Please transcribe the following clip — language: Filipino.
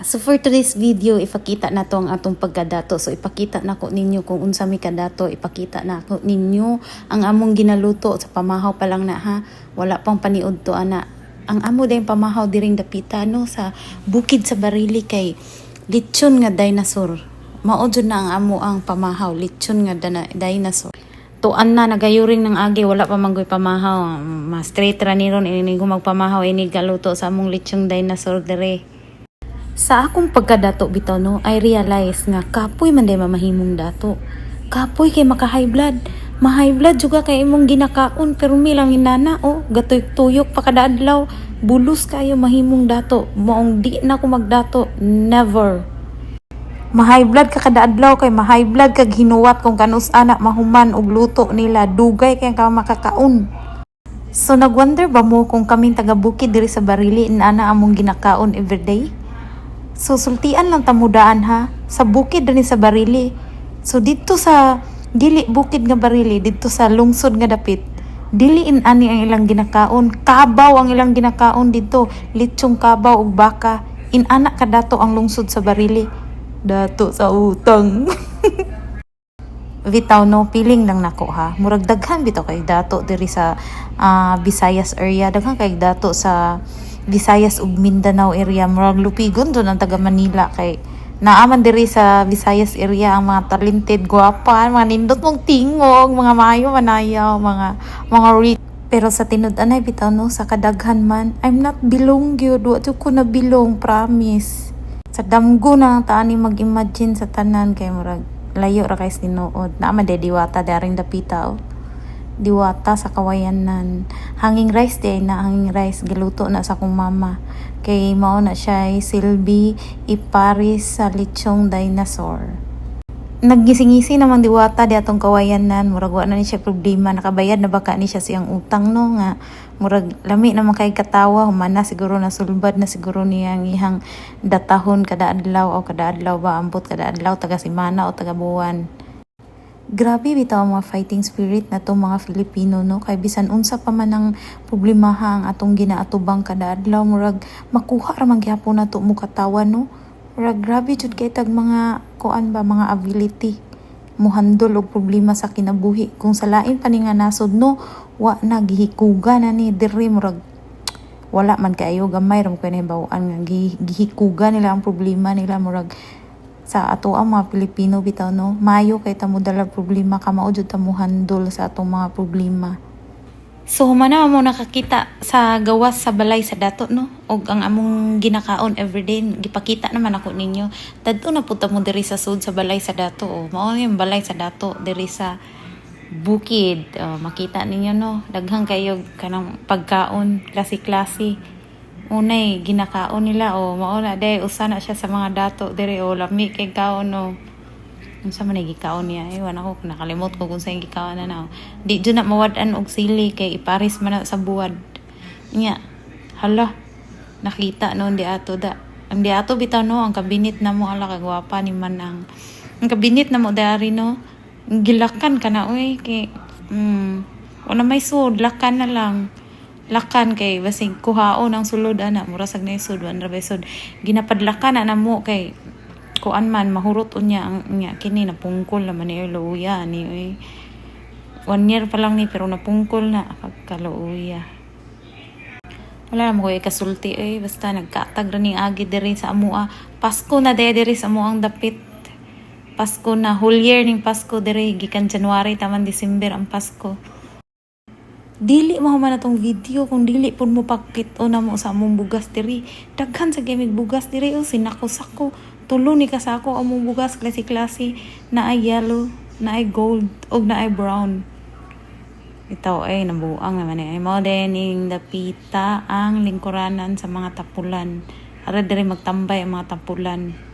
So for today's video, ipakita na to ang atong pagkadato. So ipakita na ko ninyo kung unsa mi kadato, ipakita na ko ninyo ang among ginaluto sa pamahaw pa lang na ha. Wala pang paniud to ana. Ang amo din pamahaw diring dapita no sa bukid sa Barili kay lechon nga dinosaur. Mao na ang amo ang pamahaw, lechon nga dinosaur. Tuan na nagayuring ng agi wala pa manggoy pamahaw. Ma straight ra ni ron ini magpamahaw ini galuto sa among lechong dinosaur dire. Sa akong pagkadato bitaw no, I realize nga kapoy man day mamahimong dato. Kapoy kay maka high blood. Ma-high blood juga kay imong ginakaon pero milang inana oh, gatoy-tuyok pa kada adlaw. Kayo mahimong dato. Moong di na ko magdato. Never. Ma-high blood ka kada adlaw kay ma-high blood kag hinuwat kung kanus anak mahuman og luto nila dugay kay ka makakaon. So nagwonder ba mo kung kaming taga bukid diri sa Barili ana among ginakaon everyday? So, sultian lang tamudaan ha. Sa bukid rin sa Barili. So, dito sa dili bukid nga Barili, dito sa lungsod nga dapit, diliin ani ang ilang ginakaon. Kabaw ang ilang ginakaon dito. Litsong kabaw ug baka. Inana ka dato ang lungsod sa Barili. Dato sa utang. Bitaw no, piling lang nako ha. Murag daghan bitaw kay dato diri sa ah, Visayas area. Daghan kay dato sa Visayas ug Mindanao area. Murag lupigon doon ang taga Manila kay naaman diri sa Visayas area ang mga talented, gwapa, mga nindot mong tingog, mga mayo manayaw, mga mga rich. Pero sa tinud-an ay bitaw no, sa kadaghan man, I'm not bilong gyud. Wa ko na bilong, promise. Sa damgo na ang taani mag-imagine sa tanan kay murag layo ra kay sinuod. Naman de diwata daring dapita oh. Diwata sa kawayanan. Hanging rice de na hanging rice giluto na sa kong mama. Kay mao na siya ay silbi iparis sa lechong dinosaur. Naggising-ngisi naman diwata di atong kawayanan murag wa na ni siya problema nakabayad na baka ni siya siyang utang no nga murag lami naman kay katawa humana siguro na sulbad na siguro niya ang ihang datahon kada adlaw o kada adlaw ba ambot kada adlaw taga simana o taga buwan Grabe bitaw mga fighting spirit na to mga Filipino no? Kay bisan unsa pa man ang problemaha ang atong ginaatubang kada adlaw murag makuha ra man gyapon nato mo katawa no? Murag grabe jud kay tag mga kuan ba mga ability muhandol og problema sa kinabuhi. Kung sa lain pa ni nga nasod no? Wa na gihikuga na ni. Diri murag wala man kaayo gamay. Ram kay bawaan nga gi- gihikuga nila ang problema nila murag sa ato ang mga Pilipino bitaw no? Mayo kay tamo dala problema ka mao jud tamo handol sa atong mga problema. So humana mo nakakita sa gawas sa balay sa dato no? Og ang among ginakaon everyday gipakita naman ako ninyo. Dadto na puta mo diri sa sud sa balay sa dato oh. mao yung balay sa dato diri sa bukid. Oh, makita ninyo no? Daghang kayo kanang pagkaon klase-klase unay ginakaon nila o mao na day usa na siya sa mga dato diri o lami kay kaon no unsa man gikaon niya? Iwan ako nakalimot ko kung sa gikaon na na di jud na mawad-an og sili kay iparis man sa buwad. Nya hala nakita noon di ato da. Ang di ato bitaw no ang kabinit na mo ala kagwapa ni man ang ang kabinit na mo dari no gilakan ka na uy kay mm, wala may sud lakan na lang lakan kay basig kuhaon ang sulod ana mura sag na sud wan ra bay sud ginapadlakan na namo kay kuan man mahurot unya ang nya kini napungkol naman ni luya ni oy one year pa lang ni pero napungkol na pagkaluya wala na mo ko kasulti eh basta nagkatag ra agi diri sa amua Pasko na de diri sa amuang dapit. Pasko na whole year ning Pasko diri gikan January taman December ang Pasko dili mo man atong video kung dili pud mo pakit o na mo sa among bugas diri. Daghan sa gamit bugas diri o sinako-sako. Tulo ni kasako among bugas klase-klase. Na ay yellow na ay gold og na ay brown. Ito ay nabuang naman ay mo dening dapita ang lingkuranan sa mga tapulan. Ara diri magtambay ang mga tapulan